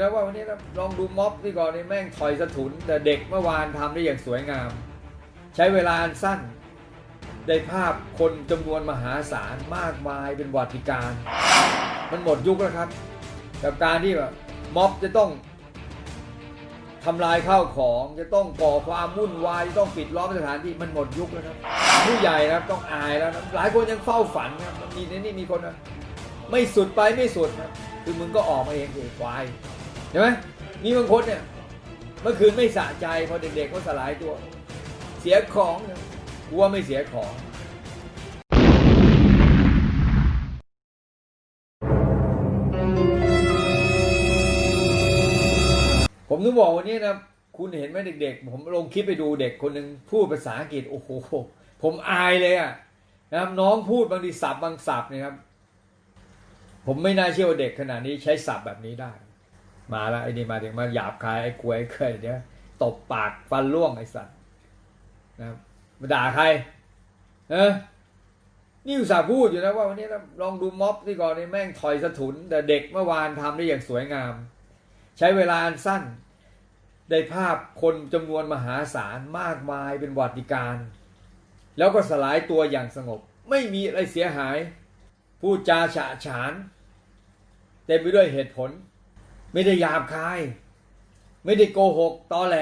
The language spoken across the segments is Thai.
แล้วว่าวันนี้นะลองดูม็อบนี่ก่อนนี่แม่งถอยสะทุน แต่เด็กเมื่อวานทำได้อย่างสวยงาม ใช้เวลาอันสั้น ได้ภาพคนจำนวนมหาศาลมากมายเป็นวัติการ มันหมดยุคแล้วครับ กับการที่แบบม็อบจะต้องทำลายข้าวของจะต้องก่อความวุ่นวายจะต้องปิดล้อมสถานที่มันหมดยุคแล้วครับผู้ใหญ่นะต้องอายแล้วนะหลายคนยังเฝ้าฝันนะครับมันมีในนี่มีคนนะไม่สุดไปไม่สุดนะคือมึงก็ออกมาเองสิควาย ใช่ไหมมีบางคนเนี่ยเมื่อคืนไม่สะใจพอเด็กๆเขาสลายตัว เสียของนะกลัวไม่เสียของผมถึงบอกวันนี้นะคุณเห็นไหมเด็กๆ ผมลงคลิปไปดูเด็กคนหนึ่งพูดภาษาอังกฤษโอ้โหผมอายเลยอะนะครับน้องพูดบางทีศัพท์บางศัพท์นะครับ ผมไม่น่าเชื่อว่าเด็กขนาดนี้ใช้ศัพท์แบบนี้ได้ มาล้วไอ้นี่มาถึงมาหยาบคายไอ้กลวยเคยเดี๋ยวตบปากฟันร่วงไอ้สัตว์นะครับมาด่าใครเออนี่อุตส่าห์พูดอยู่นะว่าวันนี้ลองดูม็อบนี่ก่อนนี่แม่งถอยสะทุน แต่เด็กเมื่อวานทำได้อย่างสวยงาม ใช้เวลาอันสั้น ได้ภาพคนจำนวนมหาศาลมากมายเป็นวัติการ แล้วก็สลายตัวอย่างสงบ ไม่มีอะไรเสียหาย พูดจาฉะฉาน เต็มไปด้วยเหตุผล ไม่ได้หยาบคาย ไม่ได้โกหกตอแหล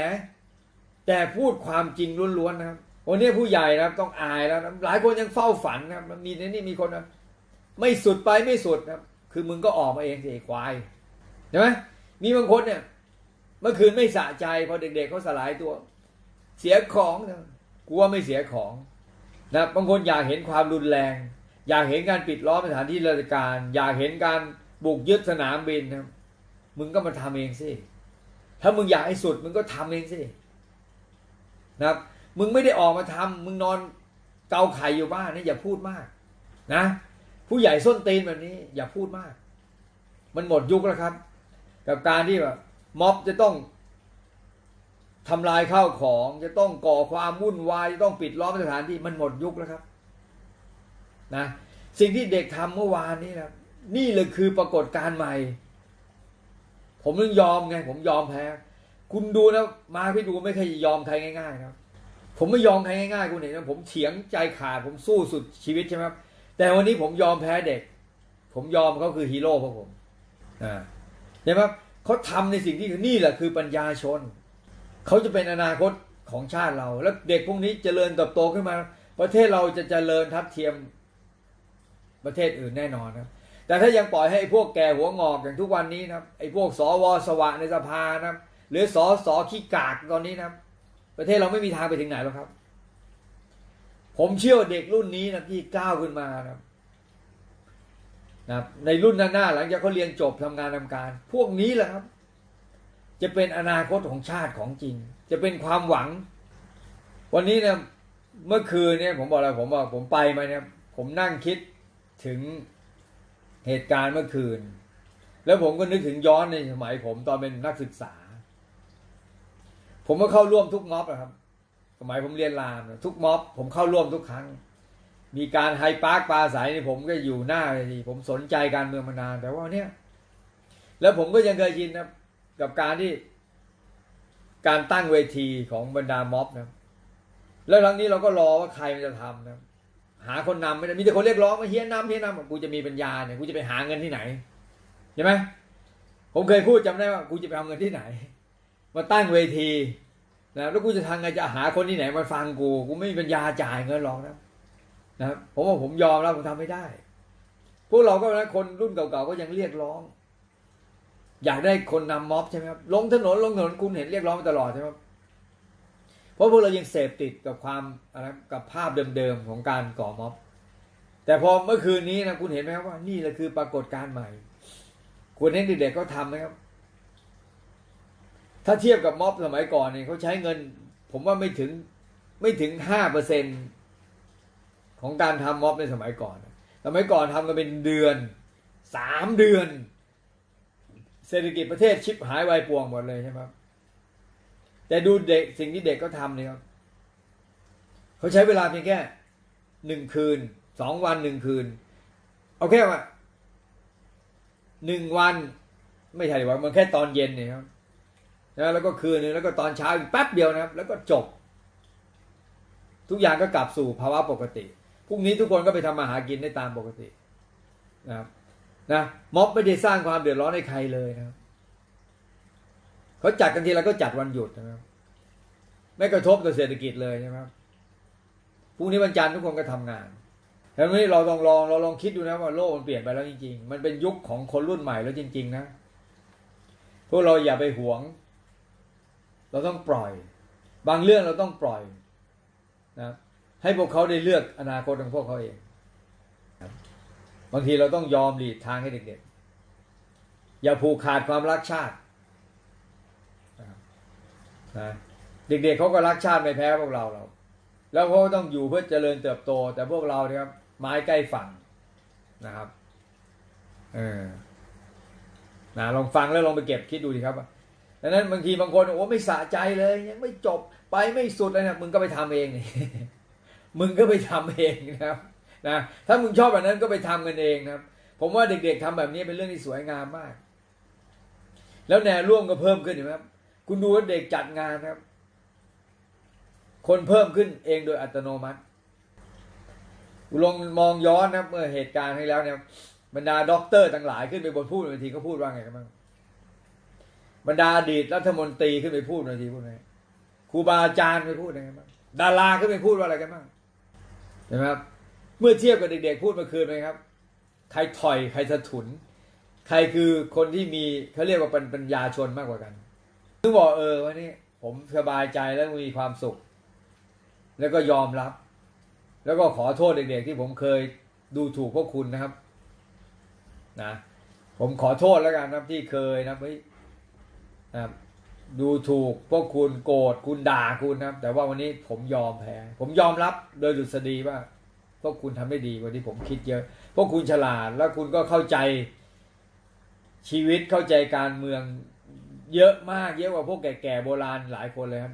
แต่พูดความจริงล้วนๆนะครับวันนี้ผู้ใหญ่นะครับต้องอายแล้วนะหลายคนยังเฝ้าฝันนะครับมีในนี่มีคนนะไม่สุดไปไม่สุดนะครับ คือมึงก็ออกมาเองสิควายใช่ไหมมีบางคนเนี่ย เมื่อคืนไม่สะใจพอเด็กๆเขาสลายตัว เสียของนะกลัวไม่เสียของนะบางคนอยากเห็นความรุนแรง อยากเห็นการปิดล้อมสถานที่ราชการ อยากเห็นการบุกยึดสนามบินนะ มึงก็มาทำเองสิ ถ้ามึงอยากให้สุด มึงก็ทำเองสินะครับ มึงไม่ได้ออกมาทำมึงนอนเกาไข่อยู่บ้านนี่อย่าพูดมาก นะ ผู้ใหญ่ส้นตีนแบบนี้ อย่าพูดมาก มันหมดยุคแล้วครับ กับการที่แบบม็อบจะต้องทำลายข้าวของจะต้องก่อความวุ่นวายจะต้องปิดล้อมสถานที่มันหมดยุคแล้วครับนะสิ่งที่เด็กทำเมื่อวานนี้นะนี่เลยคือปรากฏการณ์ใหม่ ผมต้องยอมไง ผมยอมแพ้ คุณดูนะ มาพี่ดูไม่เคยยอมใครง่ายๆนะครับผมไม่ยอมใครง่ายๆคุณเห็นไหมผมเถียงใจขาดผมสู้สุดชีวิตใช่ไหมครับแต่วันนี้ผมยอมแพ้เด็ก ผมยอมเขาคือฮีโร่พวกผมอ่าใช่ไหมครับเขาทำในสิ่งที่นี่แหละคือปัญญาชนเขาจะเป็นอนาคตของชาติเรา แล้วเด็กพวกนี้เจริญเติบโตขึ้นมา ประเทศเราจะเจริญทัดเทียมประเทศอื่นแน่นอนนะครับ แต่ถ้ายังปล่อยให้พวกแก่หัวงอกอย่างทุกวันนี้นะไอ้พวกสวสวะในสภานะหรือสอสอขี้กากตอนนี้นะประเทศเราไม่มีทางไปถึงไหนหรอกครับ ผมเชื่อว่าเด็กรุ่นนี้นะที่ก้าวขึ้นมานะครับนะในรุ่นหน้าๆหลังจากเขาเรียนจบทำงานทำการ พวกนี้แหละครับ จะเป็นอนาคตของชาติของจริง จะเป็นความหวัง วันนี้เนี่ยเมื่อคืนเนี่ยผมบอกแล้วผมบอกผมไปมาเนี่ยผมนั่งคิดถึง เหตุการณ์เมื่อคืน แล้วผมก็นึกถึงย้อนในสมัยผมตอนเป็นนักศึกษา ผมก็เข้าร่วมทุกม็อบอะครับ สมัยผมเรียนรามทุกม็อบ ผมเข้าร่วมทุกครั้ง มีการไฮปาร์คปลาใสนี่ผมก็อยู่หน้าเลยทีผมสนใจการเมืองมานาน แต่ว่าเนี่ย แล้วผมก็ยังเคยชินนะกับการที่การตั้งเวทีของบรรดาม็อบนะแล้วครั้งนี้เราก็รอว่าใครมันจะทำนะ หาคนนำไม่ได้มีแต่คนเรียกร้องมาเฮียนำเฮียนำกูจะมีปัญญาเนี่ยกูจะไปหาเงินที่ไหนใช่ไหมผมเคยพูดจำได้ว่ากูจะไปเอาเงินที่ไหน มาตั้งเวทีนะแล้วกูจะทำไงจะหาคนที่ไหนมาฟังกู กูไม่มีปัญญาจ่ายเงินหรอกนะนะผมว่าผมยอมแล้วผมทำไม่ได้ พวกเราก็นะคนรุ่นเก่าๆก็ยังเรียกร้อง อยากได้คนนำม็อบใช่ไหมครับลงถนนลงถนนคุณเห็นเรียกร้องมาตลอดใช่ไหมครับ เพราะพวกเรายังเสพติดกับความอะไรกับภาพเดิมๆของการก่อม็อบ แต่พอเมื่อคืนนี้นะคุณเห็นไหมครับว่านี่แหละคือปรากฏการณ์ใหม่ คุณเห็นเด็กๆก็ทำนะครับ ถ้าเทียบกับม็อบสมัยก่อนเนี่ยเขาใช้เงิน ผมว่าไม่ถึงไม่ถึงห้าเปอร์เซ็นของการทำม็อบในสมัยก่อน สมัยก่อนทำกันเป็นเดือนสามเดือน เศรษฐกิจประเทศชิบหายวายป่วงหมดเลยใช่ไหมครับ แต่ดูเด็กสิ่งที่เด็กก็ทำเนี่ยครับเขาใช้เวลาเพียงแค่หนึ่งคืนสองวันหนึ่งคืน เอาแค่ว่าหนึ่งวัน ไม่ใช่ว่ามันแค่ตอนเย็นเนี่ยครับนะแล้วก็คืนนึงแล้วก็ตอนเช้าอีกแป๊บเดียวนะครับ แล้วก็จบ ทุกอย่างก็กลับสู่ภาวะปกติพรุ่งนี้ทุกคนก็ไปทำมาหากินได้ตามปกตินะครับนะม็อบไม่ได้สร้างความเดือดร้อนให้ใครเลยนะครับ เขาจัดกันทีแล้วก็จัดวันหยุดนะครับ ไม่กระทบต่อเศรษฐกิจเลยใช่ไหมครับพรุ่งนี้วันจันทร์ทุกคนก็ทำงานแล้วนี้เราลองลองเราลองคิดดูนะว่าโลกมันเปลี่ยนไปแล้วจริง ๆ มันเป็นยุคของคนรุ่นใหม่แล้วจริง ๆ นะ พวกเราอย่าไปหวง เราต้องปล่อย บางเรื่องเราต้องปล่อยนะให้พวกเขาได้เลือกอนาคตของพวกเขาเองบางทีเราต้องยอมหลีดทางให้เด็กๆ อย่าผูกขาดความรักชาติ นะเด็กๆเขาก็รักชาติไม่แพ้พวกเราเรา แล้วเขาก็ต้องอยู่เพื่อเจริญเติบโต แต่พวกเราเนี่ยครับไม้ใกล้ฝั่งนะครับเออนะลองฟังแล้วลองไปเก็บคิดดูดีครับดังนั้นบางทีบางคนโอ้ไม่สะใจเลย ยังไม่จบไปไม่สุดเลยนะมึงก็ไปทำเองนี่มึงก็ไปทำเองนะครับนะถ้ามึงชอบแบบนั้นก็ไปทำกันเองนะครับ ผมว่าเด็กๆทำแบบนี้เป็นเรื่องที่สวยงามมาก แล้วแนวร่วมก็เพิ่มขึ้นเห็นไหมครับ คุณดูว่าเด็กจัดงานนะครับ คนเพิ่มขึ้นเองโดยอัตโนมัติลองมองย้อนนะเมื่อเหตุการณ์ให้แล้วเนี่ยบรรดาด็อกเตอร์ต่างหลายขึ้นไปบนพูดบนเวทีเขาพูดว่าไงกันบ้างบรรดาอดีตรัฐมนตรีขึ้นไปพูดบนเวทีพูดไงครูบาอาจารย์ไปพูดอะไรกันบ้างดาราขึ้นไปพูดว่าอะไรกันบ้างเห็นไหมครับ เมื่อเทียบกับเด็ก ๆ พูดเมื่อคืนไหมครับ ใครถอยใครสะทุน ใครคือคนที่มีเขาเรียกว่าเป็นปัญญาชนมากกว่ากัน ถึงบอกเออวันนี้ ผมสบายใจแล้วมีความสุข แล้วก็ยอมรับ แล้วก็ขอโทษเด็กๆที่ผมเคยดูถูกพวกคุณนะครับ นะ ผมขอโทษแล้วกันนะครับที่เคยนะเฮ้ยนะดูถูกพวกคุณโกรธคุณด่าคุณนะครับ แต่ว่าวันนี้ผมยอมแพ้ ผมยอมรับโดยดุษฎีว่า พวกคุณทำได้ดีกว่าที่ผมคิดเยอะ พวกคุณฉลาดแล้วคุณก็เข้าใจชีวิตเข้าใจการเมือง เยอะมากเยอะกว่าพวกแก่ๆโบราณหลายคนเลยครับ